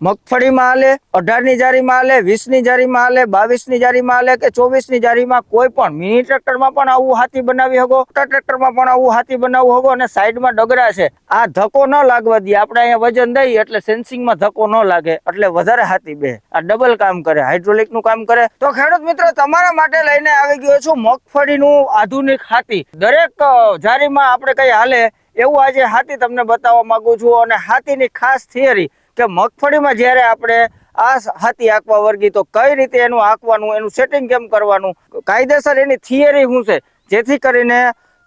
મગફળીમાં હાલે, અઢારની જારીમાં હાલે, વીસની જારીમાં હાલે, બાવીસની જારીમાં હાલે કે ચોવીસની જારીમાં કોઈ પણ મિની ટ્રેક્ટરમાં પણ આવું હાથી બનાવી હકો મોટા ટ્રેક્ટરમાં પણ આવું હાથી બનાવવું હકો અને સાઈડમાં ડગરા છે. આ ધક્કો ન લાગવા દે આપણે અહીંયા વજન દઈએ એટલે સેન્સિંગમાં ધક્કો ન લાગે. એટલે વધારે હાથી બે. આ ડબલ કામ કરે હાઇડ્રોલિકનું કામ કરે. તો ખેડૂત મિત્રો, તમારા માટે લઈને આવી ગયો છું મગફળીનું આધુનિક હાથી. દરેક જારીમાં આપણે કઈ હાલે એવું આજે હાથી તમને બતાવવા માંગુ છું અને હાથીની ખાસ થિયરી કે મગફળીમાં જ્યારે આપણે આ હાથી આંકવા વર્ગી, તો કઈ રીતે એનું આંકવાનું, એનું સેટિંગ કેમ કરવાનું? કાયદેસર એની થિયરી શું છે? જેથી કરીને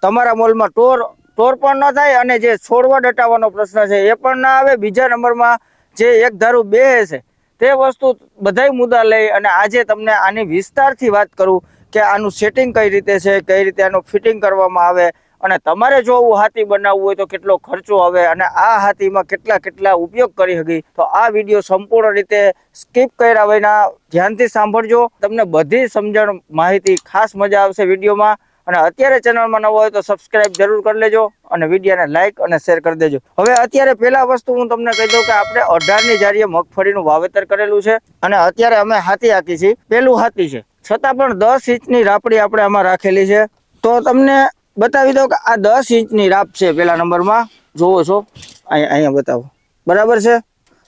તમારા મોલમાં ટોર ટોર પણ ન થાય અને જે છોડવા ડટાવવાનો પ્રશ્ન છે એ પણ ના આવે. બીજા નંબરમાં જે એક ધારું બે છે તે વસ્તુ બધાય મુદ્દા લઈ અને આજે તમને આની વિસ્તારથી વાત કરું કે આનું સેટિંગ કઈ રીતે છે, કઈ રીતે આનું ફિટિંગ કરવામાં આવે. અને તમારે જો આવું હાથી બનાવવું હોય તો કેટલો ખર્ચો આવે અને આ હાથીમાં કેટલા કેટલા ઉપયોગ કરી શકી તો આ વીડિયો સંપૂર્ણ રીતે સ્કીપ કર્યા વિના ધ્યાનથી સાંભળજો. તમને બધી સમજણ, માહિતી ખાસ મજા આવશે વિડીયોમાં. અને અત્યારે ચેનલમાં નવો હોય તો સબસ્ક્રાઇબ જરૂર કરી લેજો અને વિડીયોને લાઇક અને શેર કરી દેજો. હવે અત્યારે પહેલા વસ્તુ હું તમને કહી દઉં કે આપણે અઢારની જારીએ મગફળીનું વાવેતર કરેલું છે અને અત્યારે અમે હાથી હાકી છીએ. પેલું હાથી છે. છતાં પણ દસ ઇંચની રાપડી આપણે આમાં રાખેલી છે. તો તમને બતાવી દઉં કે આ દસ ઇંચની રાપ છે પેલા નંબરમાં. જોવો છો. અહીંયા અહીંયા બતાવો. બરાબર છે?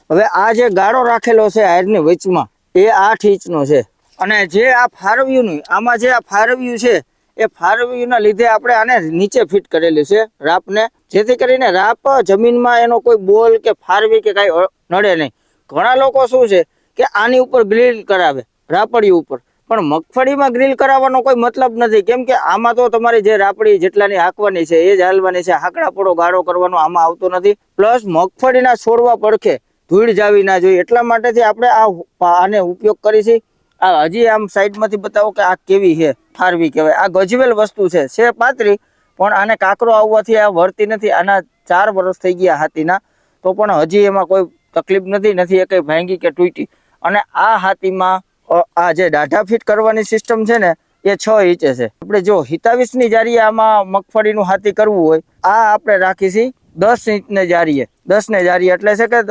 હવે આ જે ગાળો રાખેલો છે આયરની વચમાં, એ આઠ ઇંચનો છે. અને જે આ ફારવ્યુંનું, આમાં જે આ ફારવ્યું છે, એ ફારવ્યુંના લીધે આપણે આને નીચે ફિટ કરેલી છે રાપને. જેથી કરીને રાપ જમીનમાં એનો કોઈ બોલ કે ફારવી કે કાંઈ નડે નહીં. ઘણા લોકો શું છે કે આની ઉપર ગ્રીલ કરાવે, રાપડી ઉપર. પણ મગફળીમાં ગ્રીલ કરાવવાનો કોઈ મતલબ નથી. કેમ કે આમાં તો તમારી જે રાપડી જેટલાની હાંકવાની છે, એ જ હાલવાની છે. હાકડા પોડો ગાળો કરવાનો આમાં આવતો નથી. પ્લસ મગફળીના છોડવા પડખે ધૂળ જાવી ના જોઈએ. એટલા માટેથી આપણે આ આને ઉપયોગ કરી આ હજી આમ સાઈડમાંથી બતાવો કે આ કેવી છે? ફારવી કહેવાય. આ ગજવેલ વસ્તુ છે. છે પાતરી પણ આને કાકરો આવવાથી આ વળતી નથી. આના ચાર વર્ષ થઈ ગયા હાથીના. તો પણ હજી એમાં કોઈ તકલીફ નથી. નથી એ કંઈ ભાંગી કે તૂટી. અને આ હાથીમાં આ જે દાઢા ફિટ કરવાની સિસ્ટમ છે ને, એ છ ઇંચે છે. આપણે જો હિતાવીસની જારીએ આમાં મગફળીનું હાથી કરવું હોય, આ આપણે રાખીશી દસ ઇંચને જારીએ. દસ ને જારીએ એટલે છે કે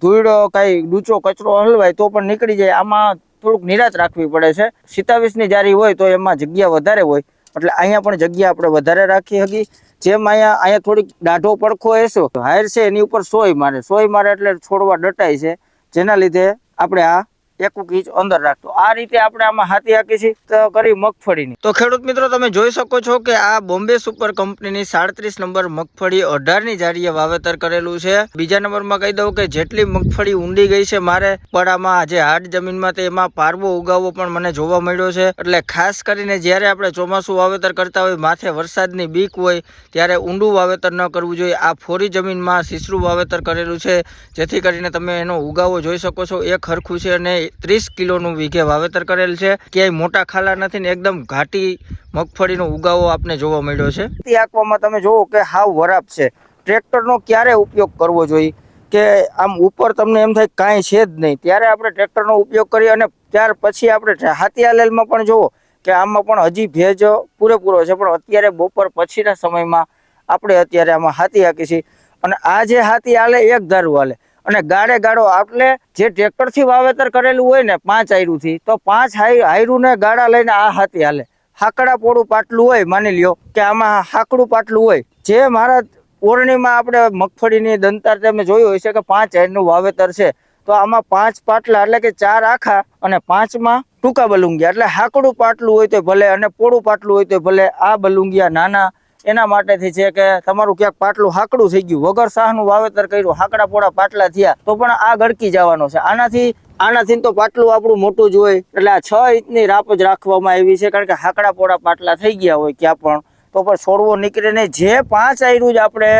ધૂળ કાંઈ ડૂચો, કચરો હલવાય તો પણ નીકળી જાય. આમાં થોડુંક નિરાશ રાખવી પડે છે. સિત્તાવીસની જારી હોય તો એમાં જગ્યા વધારે હોય. એટલે અહીંયા પણ જગ્યા આપણે વધારે રાખી હકી જેમ અહીંયા અહીંયા થોડીક દાઢો પડખો એસો હાયર છે એની ઉપર સોય મારે. સોય મારે એટલે છોડવા ડટાય છે. જેના લીધે આપણે આ એક ઇંચ અંદર રાખતો. આ રીતે આપણે આમાં હાથી હાકી છીએ કરી મગફળીની. તો ખેડૂત મિત્રો, તમે જોઈ શકો છો કે આ બોમ્બે સુપર કંપનીની સાડત્રીસ નંબર મગફળી અઢારની જારીએ વાવેતર કરેલું છે. બીજા નંબરમાં કહી દઉં કે જેટલી મગફળી ઊંડી ગઈ છે મારે પડામાં જે હાર્ડ જમીનમાં તે એમાં પારવો ઉગાવવો પણ મને જોવા મળ્યો છે. એટલે ખાસ કરીને જ્યારે આપણે ચોમાસું વાવેતર કરતા હોય, માથે વરસાદની બીક હોય, ત્યારે ઊંડું વાવેતર ન કરવું જોઈએ. આ ફોરી જમીનમાં સીસરું વાવેતર કરેલું છે. જેથી કરીને તમે એનો ઉગાવો જોઈ શકો છો. એક ખરખું છે અને ત્રીસ કિલોનું વીઘે વાવેતર કરેલ છે. ક્યાંય મોટા ખાલા નથી ને એકદમ ઘાટી મગફળીનો ઉગાવો આપને જોવા મળ્યો છે. તે આંકવામાં તમે જોવો કે હાવ વરાપ છે. ટ્રેક્ટરનો ક્યારે ઉપયોગ કરવો જોઈએ? કે આમ ઉપર તમને એમ થાય કાંઈ છે જ નહીં. ત્યારે આપણે ટ્રેક્ટરનો ઉપયોગ કરીએ અને ત્યાર પછી આપણે હાથી આલેલમાં પણ જોવો કે આમાં પણ હજી ભેજ પૂરેપૂરો છે. પણ અત્યારે બપોર પછીના સમયમાં આપણે અત્યારે આમાં હાથી હાકી છીએ. અને આ જે હાથી હાલે એક ધારું હાલે. અને ગાળે ગાળો આપણે જે ટ્રેક્ટરથી વાવેતર કરેલું હોય ને પાંચ આયરુથી, તો પાંચ આયરુને ગાળા લઈને આ હાથી હાલે. હાકડા પોળું પાટલું હોય, માની લ્યો કે આમાં હાકડું પાટલું હોય. જે મારા ઓરણીમાં આપણે મગફળીની દંતાર તમે જોયું હશે કે પાંચ આયરનું વાવેતર છે. તો આમાં પાંચ પાટલા એટલે કે ચાર આખા અને પાંચમાં ટૂંકા બલુંગિયા. એટલે હાકડું પાટલું હોય તો ભલે અને પોળું પાટલું હોય તો ભલે આ બલુંગિયા નાના એના માટેથી છે કે તમારું ક્યાંક પાટલું હાકડું થઈ ગયું. વગર શાહનું વાવેતર કર્યું, હાકડા પોળા પાટલા થયા, તો પણ આ ગળકી જવાનો છે. આનાથી આનાથી તો પાટલું આપણું મોટું જ હોય. એટલે આ છ ઇંચની રાપ જ રાખવામાં આવી છે, કારણ કે હાકડા પોળા પાટલા થઈ ગયા હોય ક્યાં પણ. તો પણ છોડવો નીકળે નહીં જે પાંચ આયરું જ આપણે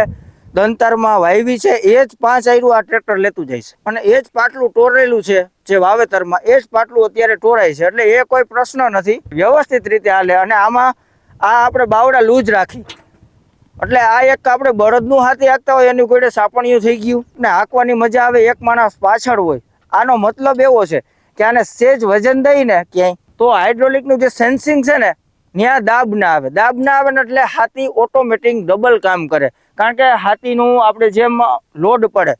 દંતરમાં વાવી છે, એ જ પાંચ આયરું આ ટ્રેક્ટર લેતું જાય છે. અને એ જ પાટલું ટોરેલું છે, જે વાવેતરમાં, એ જ પાટલું અત્યારે ટોરાય છે. એટલે એ કોઈ પ્રશ્ન નથી. વ્યવસ્થિત રીતે હાલે. અને આમાં આ આપણે બાવડા લૂજ રાખી. એટલે આ એક આપણે બળદનું હાથી હાંકતા હોય, એની કોઈ સાપણિયું થઈ ગયું ને હાંકવાની મજા આવે, એક માણસ પાછળ હોય. આનો મતલબ એવો છે કે આને સેજ વજન દઈને ક્યાંય. તો હાઇડ્રોલિકનું જે સેન્સિંગ છે ને ત્યાં દાબ ના આવે. દાબ ના આવે ને એટલે હાથી ઓટોમેટિક ડબલ કામ કરે. કારણ કે હાથીનું આપણે જેમ લોડ પડે,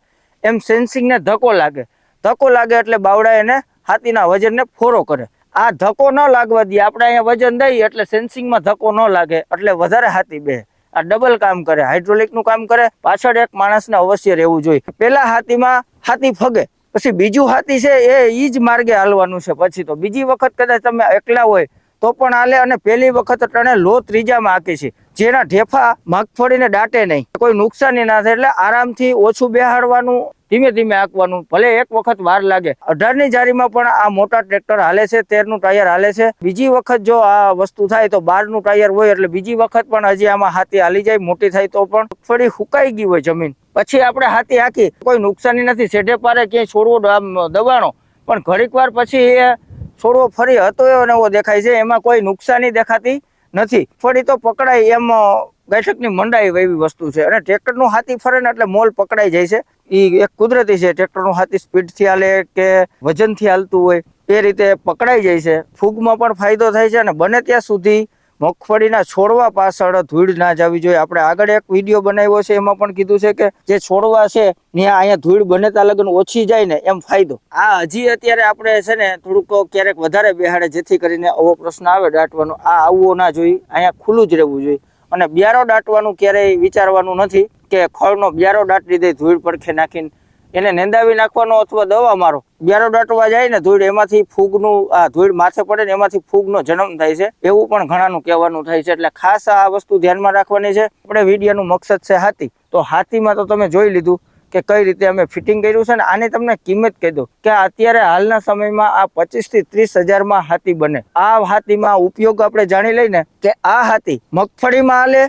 એમ સેન્સિંગને ધક્કો લાગે. ધક્કો લાગે એટલે બાવડા એને હાથીના વજનને ફોરો કરે. આ ધક્કો ન લાગવા દે. આપણે અહીંયા વજન દઈએ એટલે સેન્સિંગમાં ધક્કો ન લાગે. એટલે વધારે હાથી બે. આ ડબલ કામ કરે. હાઇડ્રોલિકનું કામ કરે. પાછળ એક માણસને અવશ્ય રહેવું જોઈએ. પેલા હાથીમાં હાથી ફગે. પછી બીજું હાથી છે એ ઈ જ માર્ગે હાલવાનું છે પછી તો. બીજી વખત કદાચ તમે એકલા હોય તો પણ હાલે અને પહેલી વખત ટણે લો ત્રીજામાં આંકી છે. જેના ઢેફા મગફળીને દાટે નહીં. કોઈ નુકસાની ના થાય એટલે આરામથી ઓછું બેહાડવાનું ધીમે ધીમે હાંકવાનું ભલે એક વખત વાર લાગે. અઢારની જારીમાં પણ આ મોટા ટ્રેક્ટર હાલે છે, તેરનું ટાયર હાલે છે. બીજી વખત જો આ વસ્તુ થાય તો બારનું ટાયર હોય એટલે બીજી વખત પણ હજી આમાં હાથી હાલી જાય, મોટી થાય તો પણ મગફળી સુકાઈ ગઈ હોય જમીન. પછી આપણે હાથી હાકી કોઈ નુકસાની નથી. સેઢે પારે ક્યાંય છોડવો આમ દબાણો. પણ ઘડીક વાર પછી એ છોડવો ફરી હતો એવો નવો દેખાય છે. એમાં કોઈ નુકસાની દેખાતી નથી. ફળી તો પકડાય એમ ગાયઠકની મંડાઈ એવી વસ્તુ છે. અને ટ્રેક્ટરનું હાથી ફરે ને એટલે મોલ પકડાઈ જાય છે. એ એક કુદરતી છે, ટ્રેક્ટરનું હાથી સ્પીડથી હાલે કે વજનથી હાલતું હોય, એ રીતે પકડાઈ જાય છે. ફૂગમાં પણ ફાયદો થાય છે અને બને ત્યાં સુધી મગફળીના છોડવા પાછળ ધૂળ ના જવી જોઈએ. આપણે આગળ એક વીડિયો બનાવ્યો છે, એમાં પણ કીધું છે કે જે છોડવા છે, ત્યાં અહીંયા ધૂળ બને ત્યાં લગન ઓછી જાય ને એમ ફાયદો. આ હજી અત્યારે આપણે છે ને થોડુંક ક્યારેક વધારે બેહાડે, જેથી કરીને આવો પ્રશ્ન આવે દાટવાનો. આ આવવો ના જોઈએ, અહીંયા ખુલ્લું જ રહેવું જોઈએ. અને બિયારો દાટવાનું ક્યારેય વિચારવાનું નથી. કે ખળનો બ્યારો દાટી દે, ધૂળ પડખે નાખીને. એને નેંદાવી નાખવાનો અથવા દવા મારો. બ્યારો દાટવા જાય ને ધૂળ, એમાંથી ફૂગનું, આ ધૂળ માથે પડે ને એમાંથી ફૂગનો જન્મ થાય છે. એવું પણ ઘણાનું કહેવાનું થાય છે. એટલે ખાસ આ વસ્તુ ધ્યાનમાં રાખવાની છે. આપણે વિડીયોનું મકસદ છે હાથી. તો હાથીમાં તો તમે જોઈ લીધું કે કઈ રીતે અમે ફિટિંગ કર્યું છે ને આની તમને કિંમત કહી દઉં કે અત્યારે હાલના સમયમાં આ પચીસથી ત્રીસ હજારમાં હાથી બને. આ હાથીમાં ઉપયોગ આપણે જાણી લઈને કે આ હાથી મગફળીમાં હાલે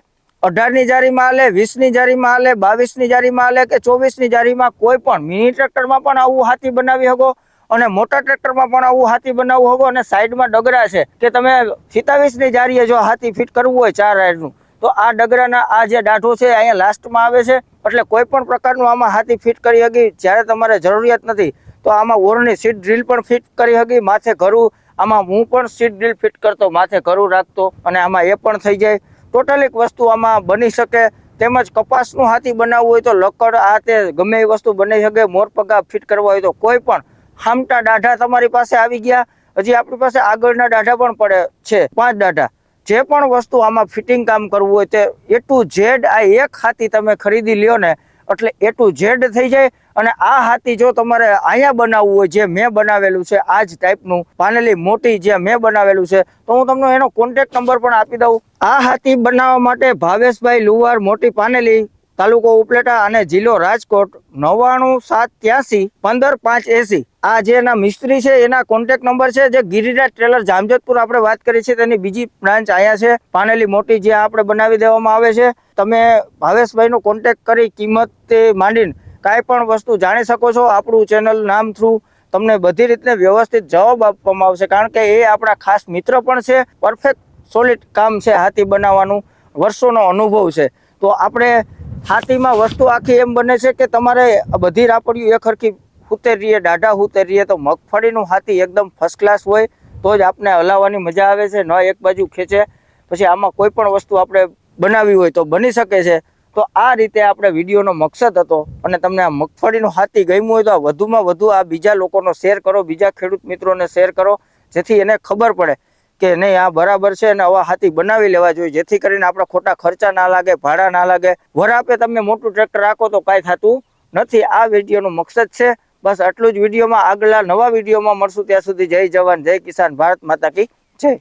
અઢારની જારીમાં હાલે, વીસની જારીમાં હાલે, બાવીસની જારીમાં હાલે કે ચોવીસની જારીમાં કોઈ પણ મિની ટ્રેક્ટરમાં પણ આવું હાથી બનાવી શકો અને મોટા ટ્રેક્ટરમાં પણ આવું હાથી બનાવવું શકો અને સાઈડમાં ડગરા છે કે તમે સિત્તાવીસની જારીએ જો હાથી ફિટ કરવું હોય ચાર રાઈડનું તો આ ડગરાના આ જે દાઢો છે અહીંયા લાસ્ટમાં આવે છે. એટલે કોઈ પણ પ્રકારનું આમાં હાથી ફિટ કરી શકી જ્યારે તમારે જરૂરિયાત નથી, તો આમાં ઓરની સીટ ડ્રીલ પણ ફિટ કરી શકી માથે ઘરું, આમાં હું પણ સીટ ડ્રીલ ફિટ કરતો, માથે ઘરું રાખતો અને આમાં એ પણ થઈ જાય. ટોટલ એક વસ્તુ આમાં બની શકે. તેમજ કપાસનું હાથી બનાવવું હોય તો લકડ આ તે ગમે એ વસ્તુ બની શકે. મોરપગા ફિટ કરવા હોય તો કોઈ પણ હામટા દાઢા તમારી પાસે આવી ગયા. હજી આપણી પાસે આગળના દાઢા પણ પડે છે. પાંચ દાઢા. જે પણ વસ્તુ આમાં ફિટિંગ કામ કરવું હોય તે એ ટુ ઝેડ આ એક હાથી તમે ખરીદી લ્યો ને એટલે એ ટુ ઝેડ થઈ જાય. અને આ હાથી જો તમારે અહીંયા બનાવવું હોય, જે મેં બનાવેલું છે, આ જ ટાઈપનું પાનેલી મોટી જે મેં બનાવેલું છે, તો હું તમને એનો કોન્ટેક્ટ નંબર પણ આપી દઉં. આ હાથી બનાવવા માટે ભાવેશભાઈ લુવાર મોટી પાનેલી તાલુકો ઉપલેટા અને જિલ્લો રાજકોટ નવ્વાણું સાત ત્યાસી પંદર પાંચ એસી. આ જે એના મિસ્ત્રી છે, એના કોન્ટેક્ટ નંબર છે, જે ગિરિરાજ ટ્રેલર જામજોધપુર આપણે વાત કરી છે, તેની બીજી બ્રાન્ચ અહીંયા છે, પાનેલી મોટી જે આપણે બનાવી દેવામાં આવે છે. તમે ભાવેશભાઈનો કોન્ટેક્ટ કરી કિંમત તે માંડીને કાંઈ પણ વસ્તુ જાણી શકો છો, આપણું ચેનલ નામ થ્રુ તમને બધી રીતને વ્યવસ્થિત જવાબ આપવામાં આવશે, કારણ કે એ આપણા ખાસ મિત્ર પણ છે પરફેક્ટ સોલિડ કામ છે હાથી બનાવવાનું, વર્ષોનો અનુભવ છે. તો આપણે હાથીમાં વસ્તુ આખી એમ બને છે કે તમારે બધી રાપડિયું એક હરખી હુતેર રહીએ, દાઢા ઉતરીએ તો મગફળીનું હાથી એકદમ ફર્સ્ટ ક્લાસ હોય, તો જ આપણે હલાવવાની મજા આવે છે, ન એક બાજુ ખેંચે. પછી આમાં કોઈ પણ વસ્તુ આપણે બનાવી હોય તો બની શકે છે. તો આ રીતે આપણે વિડીયોનો મકસદ હતો અને તમને આ મગફળીનું હાથી ગમ્યું હોય તો આ વધુમાં વધુ આ બીજા લોકોનો શેર કરો, બીજા ખેડૂત મિત્રોને શેર કરો, જેથી એને ખબર પડે. કે નહીં, આ બરાબર છે અને આવા હાથી બનાવી લેવા જોઈએ, જેથી કરીને આપણા ખોટા ખર્ચા ના લાગે, ભાડા ના લાગે. વરાપે તમે મોટું ટ્રેક્ટર રાખો તો કાંઈ થતું નથી. આ વિડીયોનો મકસદ છે, બસ આટલું જ. વિડીયોમાં આગલા નવા વિડીયોમાં મળશું. ત્યાં સુધી જય જવાન, જય કિસાન, ભારત માતા કી જય.